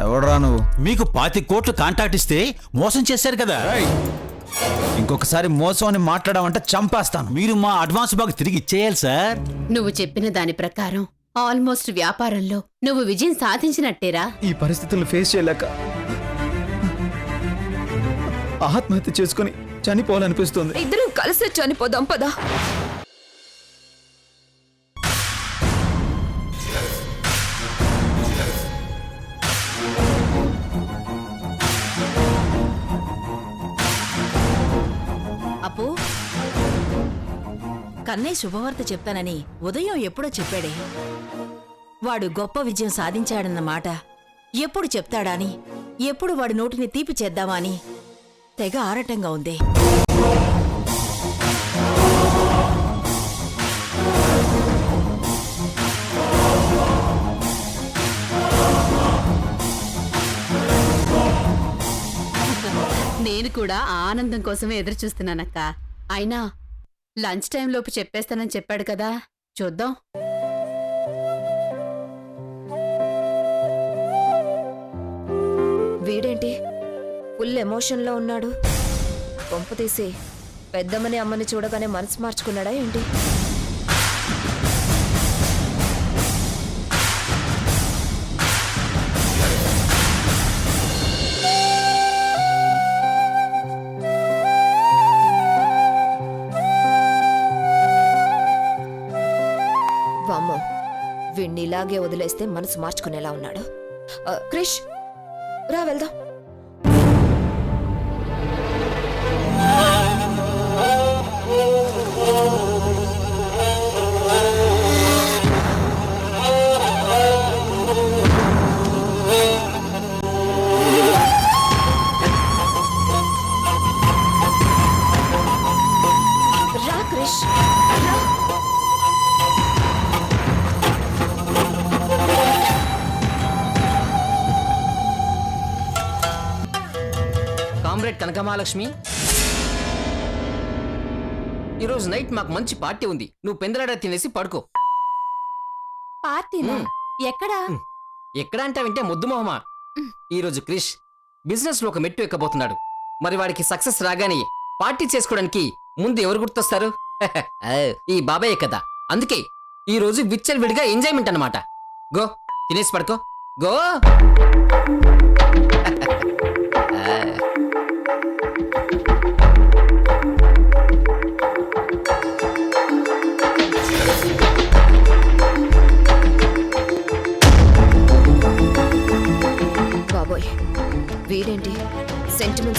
ఎవడరా నువ్వు? మీకు పాతి కోట్లు కాంటాక్ట్ ఇస్తే మోసం చేశారు కదా. ఇంకొకసారి మోసం అని మాట్లాడామంటే చంపేస్తాను. మీరు మా అడ్వాన్స్ బాగా తిరిగి ఇచ్చేయాలి సార్. నువ్వు చెప్పిన దాని ప్రకారం ఆల్మోస్ట్ వ్యాపారంలో నువ్వు విజయం సాధించినట్టేరా? ఈ పరిస్థితులను ఫేస్ చేయలేక ఆత్మహత్య చేసుకుని చనిపోవాలనిపిస్తుంది. ఇద్దరం కలిసి చనిపోదాం పదా. కన్నయ్య శుభవార్త చెప్తానని ఉదయం ఎప్పుడో చెప్పాడే. వాడు గొప్ప విజయం సాధించాడన్న మాట ఎప్పుడు చెప్తాడా అని ఎప్పుడు వాడి నోటిని తీపి చేద్దామా అని తెగ ఆరటంగా ఉంది. నేను కూడా ఆనందం కోసమే ఎదురు చూస్తున్నానక్క అయినా లంచ్ టైంలోపు చెప్పేస్తానని చెప్పాడు కదా. చూద్దాం. వీడేంటి? ఫుల్ ఎమోషన్లో ఉన్నాడు. పంపు తీసి పెద్దమ్మని అమ్మని చూడగానే మనసు మార్చుకున్నాడా ఏంటి? ఇలాగే వదిలేస్తే మనసు మార్చుకునేలా ఉన్నాడు. ఆ, క్రిష్ రా వెళ్దాం. కనకమహాలక్ష్మి ఈరోజు నైట్ మాకు మంచి పార్టీ ఉంది. నువ్వు పెందలాడ తినేసి పడుకో. పార్టీనా? మ్. ఎక్కడా? ఎక్కడ అంటే వింటే ముద్దు మొహమా? ఈరోజు క్రిష్ బిజినెస్లో ఒక మెట్టు ఎక్కబోతున్నాడు. మరి వాడికి సక్సెస్ రాగానే పార్టీ చేసుకోవడానికి ముందు ఎవరు గుర్తొస్తారు? ఈ బాబాయ్ కదా. అందుకే ఈ రోజు విచ్చల్ విడిగా ఎంజాయ్మెంట్ అన్నమాట. గో తినేసి పడుకో. గో!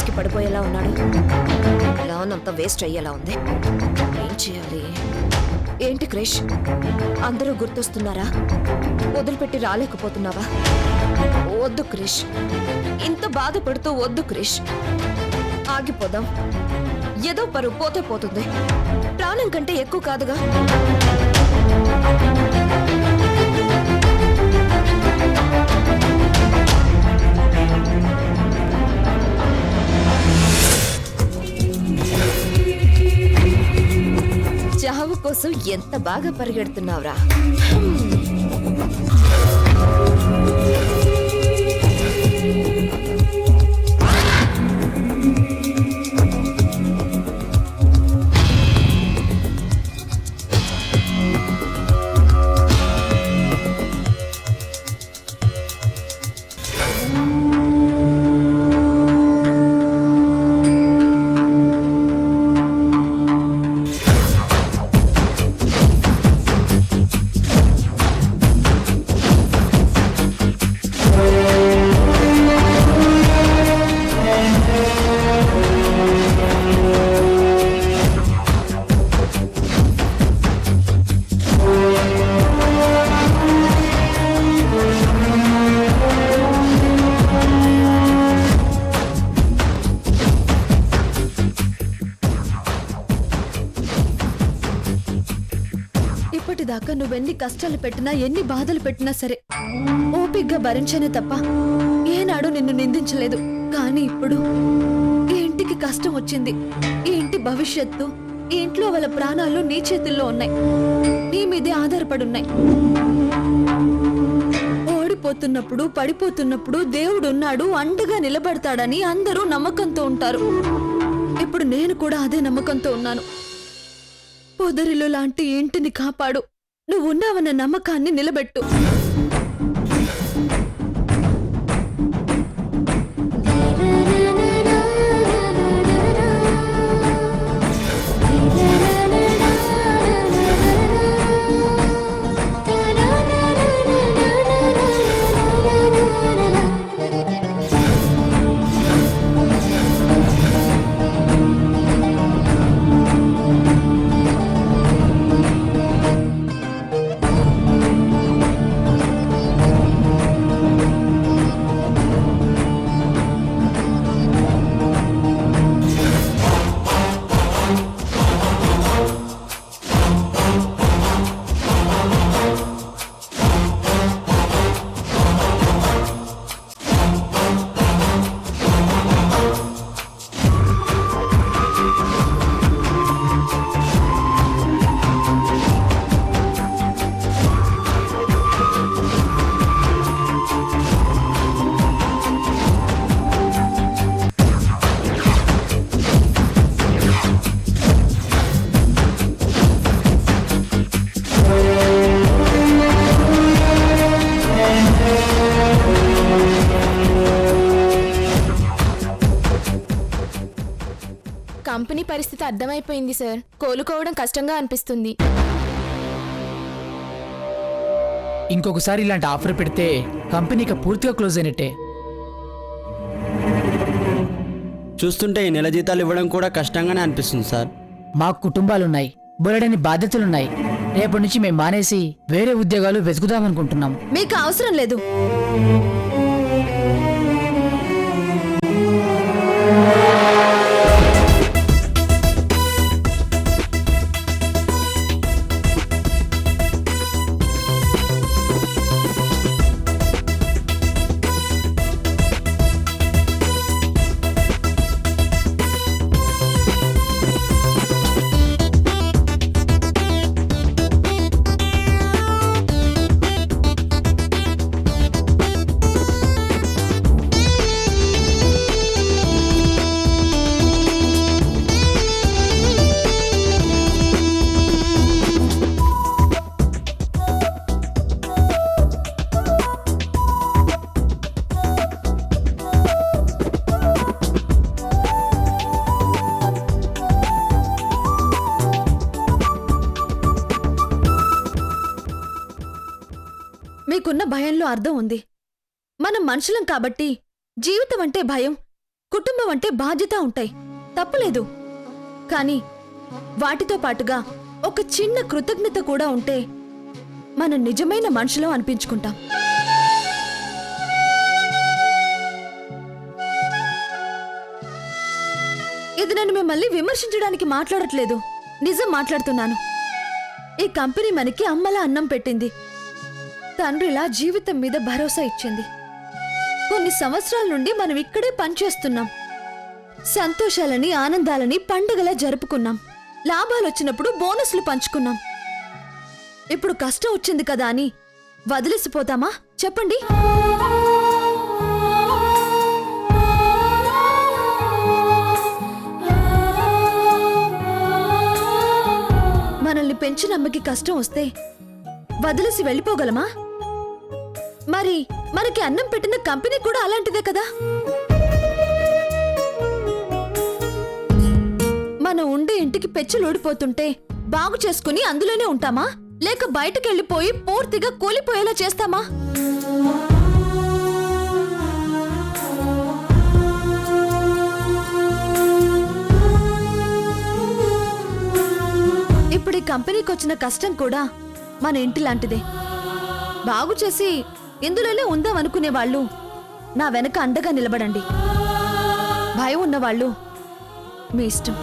కి పడిపోయేలా ఉన్నాడు. లోన్ అంతా వేస్ట్ అయ్యేలా ఉంది. ఏం చేయాలి? ఏంటి క్రిష్? అందరూ గుర్తొస్తున్నారా? వదిలిపెట్టి రాలేకపోతున్నావా? వద్దు క్రిష్. ఇంత బాధపడుతూ వద్దు క్రిష్. ఆగిపోదాం. ఏదో పరువు పోతే పోతుంది. ప్రాణం కంటే ఎక్కువ కాదుగా. చావు కోసం ఎంత బాగా పరిగెడుతున్నావురా? కష్టాలు పెట్టినా ఎన్ని బాధలు పెట్టినా సరే ఓపిగ్గా భరించానే తప్ప ఏనాడు నిన్ను నిందించలేదు. కానీ ఇప్పుడు ఈ ఇంటికి కష్టం వచ్చింది. ఈ ఇంటి భవిష్యత్తు ఈ ఇంట్లో వాళ్ళ ప్రాణాలు నీ చేతుల్లో ఉన్నాయి. నీ మీదే ఆధారపడి ఉన్నాయి పడిపోతున్నప్పుడు దేవుడు ఉన్నాడు అండగా నిలబడతాడని అందరూ నమ్మకంతో ఉంటారు. ఇప్పుడు నేను కూడా అదే నమ్మకంతో ఉన్నాను. పొదరిలో లాంటి ఇంటిని కాపాడు. నువ్వు ఉన్నావన్న నమ్మకాన్ని నిలబెట్టు. అర్థమైపోయింది సార్. కోలుకోవడం కష్టంగా అనిపిస్తుంది. ఇంకొకసారి ఇలాంటి ఆఫర్ పెడితే కంపెనీకి పూర్తిగా క్లోజ్ అయినట్టే. చూస్తుంటే ఈ నెల జీతాలు ఇవ్వడం కూడా కష్టంగానే అనిపిస్తుంది సార్. మాకు కుటుంబాలున్నాయి బోలెడని బాధ్యతలున్నాయి. రేపటి నుంచి మేము మానేసి వేరే ఉద్యోగాలు వెతుకుదామనుకుంటున్నాం. మీకు అవసరం లేదు. అర్థం ఉంది. మనం మనుషులం కాబట్టి జీవితం అంటే భయం కుటుంబం అంటే బాధ్యత ఉంటాయి. తప్పులేదు. కానీ వాటితో పాటుగా ఒక చిన్న కృతజ్ఞత కూడా ఉంటే మనం నిజమైన మనుషులం అనిపించుకుంటాం. ఇది నేను మిమ్మల్ని విమర్శించడానికి మాట్లాడట్లేదు. నిజం మాట్లాడుతున్నాను. ఈ కంపెనీ మనకి అమ్మలా అన్నం పెట్టింది. తండ్రిలా జీవితం మీద భరోసా ఇచ్చింది. కొన్ని సంవత్సరాల నుండి మనం ఇక్కడే పనిచేస్తున్నాం. సంతోషాలని ఆనందాలని పండుగలా జరుపుకున్నాం. లాభాలు వచ్చినప్పుడు బోనస్లు పంచుకున్నాం. ఇప్పుడు కష్టం వచ్చింది కదా అని వదిలేసిపోతామా? చెప్పండి. మనల్ని పెంచినమ్మకి కష్టం వస్తే వదిలేసి వెళ్ళిపోగలమా? మరి మనకి అన్నం పెట్టిన కంపెనీ కూడా అలాంటిదే కదా? మనం ఉండే ఇంటికి పెచ్చులోడిపోతుంటే బాగు చేసుకుని అందులోనే ఉంటామా? లేక బయటకెళ్ళిపోయి పూర్తిగా కూలిపోయేలా చేస్తామా? ఇప్పుడు ఈ కంపెనీకి వచ్చిన కష్టం కూడా మన ఇంటి లాంటిదే. బాగు చేసి ఇందులోనే ఉందాం అనుకునే వాళ్ళు నా వెనక అండగా నిలబడండి. భయం ఉన్నవాళ్ళు మీ ఇష్టం.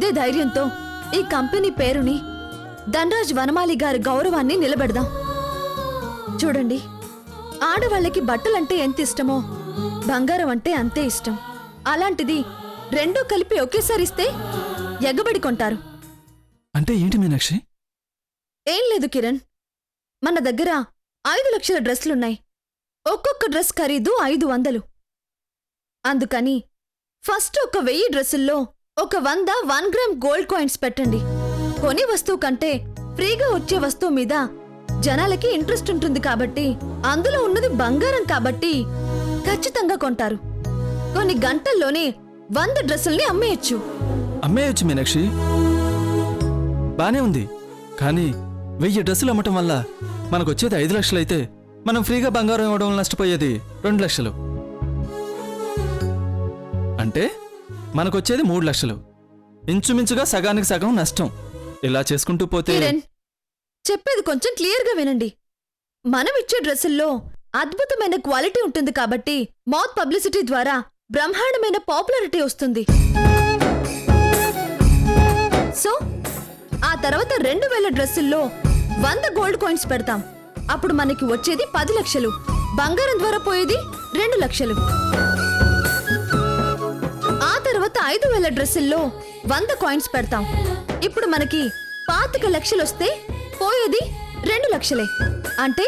ఇదే ధైర్యంతో ఈ కంపెనీ పేరుని ధనరాజ్ వనమాలి గారి గౌరవాన్ని నిలబెడదాం. చూడండి ఆడవాళ్ళకి బట్టలంటే ఎంత ఇష్టమో బంగారం అంటే అంతే ఇష్టం. అలాంటిది రెండూ కలిపి ఒకేసారి ఇస్తే ఎగబడి కొంటారు. అంటే ఏంటి మీనాక్షి? ఏం లేదు కిరణ్ మన దగ్గర ఐదు లక్షల డ్రెస్లున్నాయి ఒక్కొక్క డ్రెస్ ఖరీదు ఐదు వందలు. అందుకని ఫస్ట్ ఒక వెయ్యి డ్రెస్సుల్లో ఒక వంద వన్ గ్రామ్ గోల్డ్ కాయిన్స్ పెట్టండి. కొని వస్తువు కంటే ఫ్రీగా వచ్చే వస్తువు మీద జనాలకి ఇంట్రెస్ట్ ఉంటుంది కాబట్టి అందులో ఉన్నది బంగారం కాబట్టి ఖచ్చితంగా కొంటారు. కొన్ని గంటల్లోనే వంద డ్రెస్సుల్ని అమ్మేయచ్చు. అమ్మేయచ్చు మీనాక్షి. బానే ఉంది. కానీ వెయ్యి డ్రెస్సులు అమ్మటం వల్ల మనకు వచ్చేది ఐదు లక్షలైతే మనం ఫ్రీగా బంగారం ఇవ్వడం నష్టపోయేది రెండు లక్షలు. అంటే? మనకొచ్చేది మూడు లక్షలు. ఇంచుమించుగా సగానికి సగం నష్టం. ఇలా చేసుకుంటూ పోతే కిరణ్ చెప్పేది కొంచెం క్లియర్గా వినండి. మనం ఇచ్చే డ్రెస్సుల్లో అద్భుతమైన క్వాలిటీ ఉంటుంది కాబట్టి మౌత్ పబ్లిసిటీ ద్వారా బ్రహ్మాండమైన పాపులారిటీ వస్తుంది. సో ఆ తర్వాత రెండు వేల డ్రెస్సుల్లో వంద గోల్డ్ కాయిన్స్ పెడతాం. అప్పుడు మనకి వచ్చేది పది లక్షలు. బంగారం ద్వారా పోయేది రెండు లక్షలు. ఆ ఐదు వేల డ్రెస్సుల్లో వంద కాయిన్స్ పెడతాం. ఇప్పుడు మనకి పాతిక లక్షలు వస్తే పోయేది రెండు లక్షలే. అంటే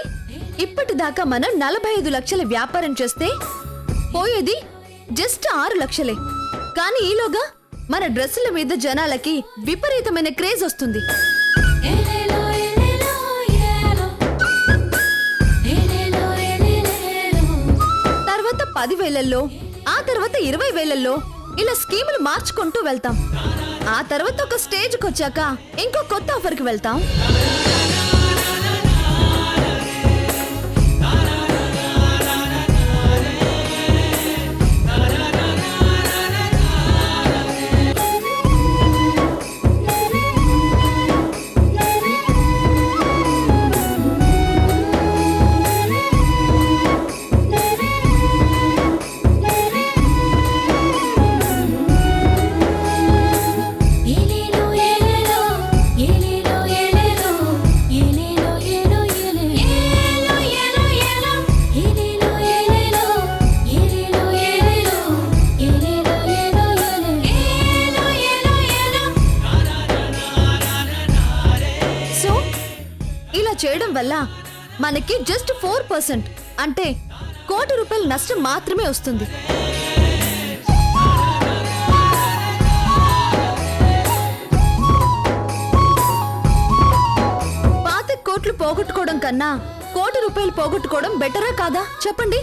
ఇప్పటిదాకా మనం నలభై ఐదు లక్షల వ్యాపారం చేస్తే పోయేది జస్ట్ ఆరు లక్షలే. కానీ ఈలోగా మన డ్రెస్సుల మీద జనాలకి విపరీతమైన క్రేజ్ వస్తుంది. తర్వాత పదివేలల్లో ఆ తర్వాత ఇరవై వేలల్లో ఇలా స్కీములు మార్చుకుంటూ వెళ్తాం. ఆ తర్వాత ఒక స్టేజ్కి వచ్చాక ఇంకో కొత్త ఆఫర్కి వెళ్తాం. మనకి జస్ట్ ఫోర్ పర్సెంట్ అంటే కోటి రూపాయల నష్టం మాత్రమే వస్తుంది. పాత కోట్లు పోగొట్టుకోవడం కన్నా కోటి రూపాయలు పోగొట్టుకోవడం బెటరా కాదా? చెప్పండి.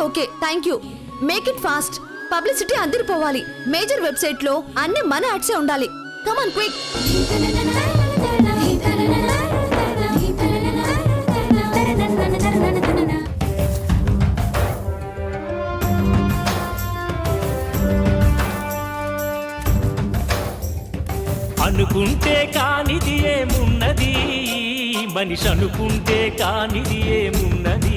Okay thank you make it fast publicity అదిరిపోవాలి major వెబ్సైట్లో అన్ని మన యాడ్సే ఉండాలి. కమాన్ క్విక్ అనుకుంటే కానిది ఏమున్నది? మనిషి అనుకుంటే కానిది ఏమున్నది?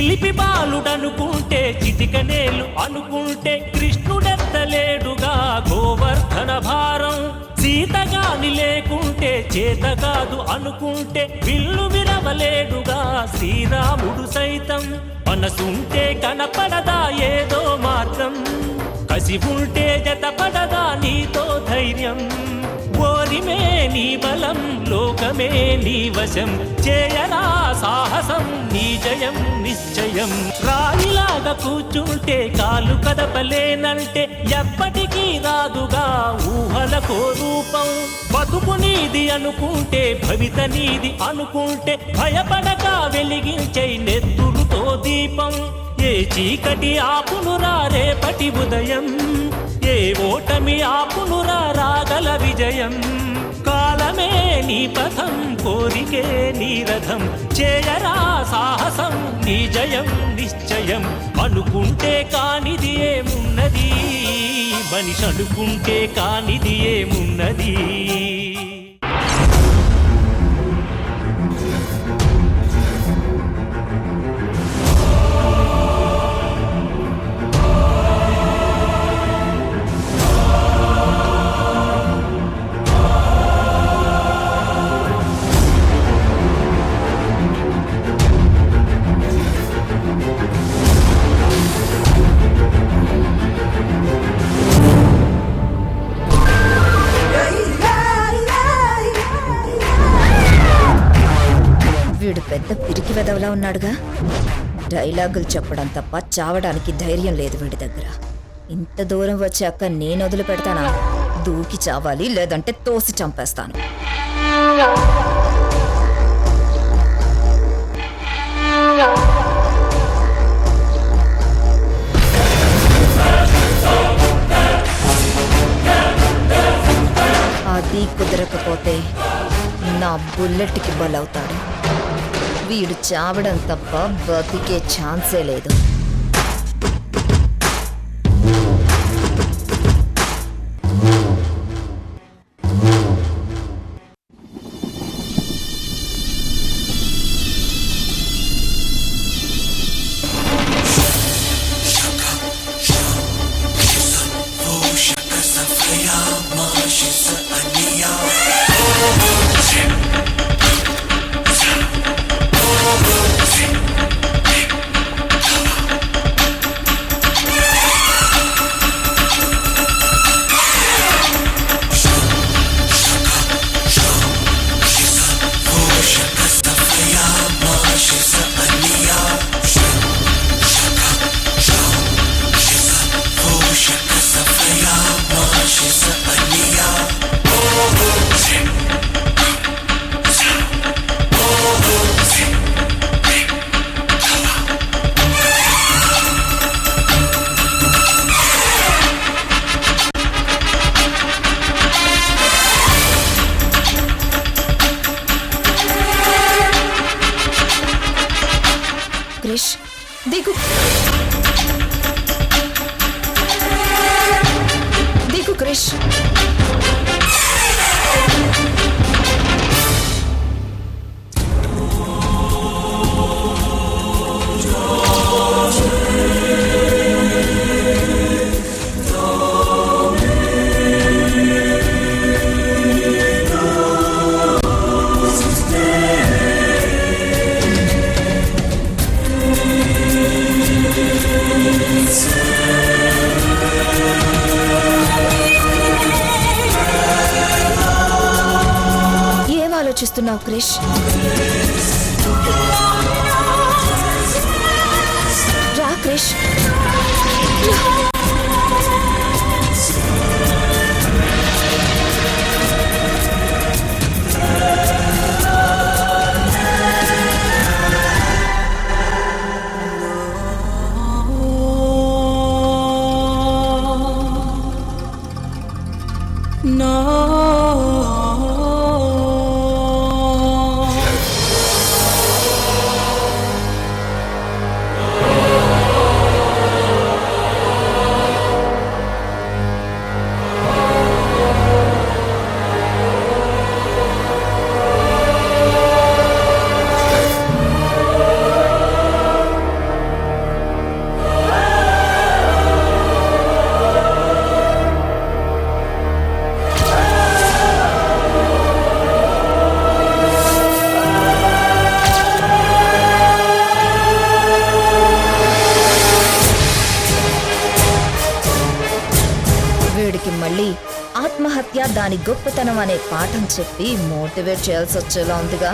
చిలిపి బాలుడనుకుంటే చిటికనేలు అనుకుంటే కృష్ణుడెత్తలేడుగా గోవర్ధన భారం సీతగాని లేకుంటే చేత కాదు అనుకుంటే విల్లు విరవలేడుగా శ్రీరాముడు సైతం మనసుంటే కనపడదా ఏదో మార్గం కసి ఉంటే జతపడదా నీతో ధైర్యం? ఓరిమే నీ బలం లోకమే నీ వశం. చేయరా సాహసం నీ జయం నిశ్చయం. రాయిలాగా కూర్చుంటే కాలు కదపలేనంటే ఎప్పటికీ రాదుగా ఊహలకో రూపం. బతుకు నీది అనుకుంటే భవిత నీది అనుకుంటే భయపడక వెలిగించే నెత్తురుతో దీపం. ఏ చీకటి ఆపునురా రేపటి ఉదయం. ఏ ఓటమి ఆపునురా రాగల విజయం? కాలమే నీ పథం కోరికే నీ రథం. చేయరా సాహసం నీ జయం నిశ్చయం. అనుకుంటే కానిది ఏమున్నది? మనిషి అనుకుంటే కానిది ఏమున్నది? ఉన్నాడుగా? డైలాగులు చెప్పడం తప్ప చావడానికి ధైర్యం లేదు వీడి దగ్గర. ఇంత దూరం వచ్చాక నేను వదిలి పెడతానా? దూకి చావాలి లేదంటే తోసి చంపేస్తాను. అది కుదరకపోతే నా బుల్లెట్కి బలవుతాడు. వీడు చావడం తప్ప బతికే ఛాన్సే లేదు. క్రిష్ దిగు దిగు క్రిష్ ఆలోచిస్తున్నావు క్రిష్. రా క్రిష్. గొప్పతనం అనే పాఠం చెప్పి మోటివేట్ చేయాల్సి వచ్చేలా ఉందిగా.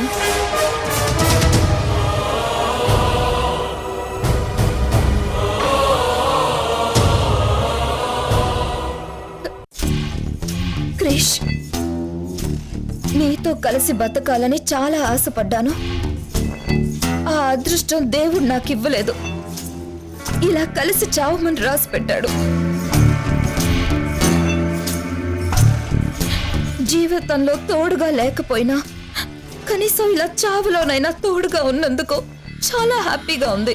క్రిష్ నీతో కలిసి బతకాలని చాలా ఆశపడ్డాను. ఆ అదృష్టం దేవుడు నాకు ఇవ్వలేదు ఇలా కలిసి చావమని రాసి పెట్టాడు జీవితంలో తోడుగా లేకపోయినా కనీసం ఇలా చావులోనైనా తోడుగా ఉన్నందుకు చాలా హ్యాపీగా ఉంది.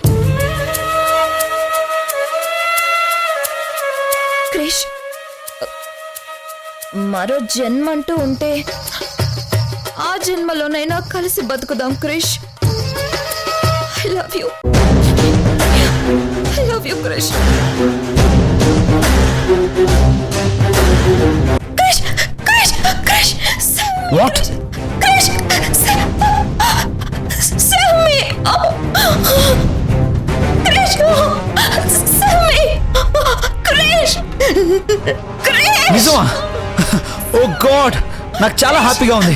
క్రిష్ మరో జన్మంటూ ఉంటే ఆ జన్మలోనైనా కలిసి బతుకుదాం Krish. I love you I love you Krish Krish. What నిజమా? ఓ గాడ్ నాకు చాలా హ్యాపీగా ఉంది!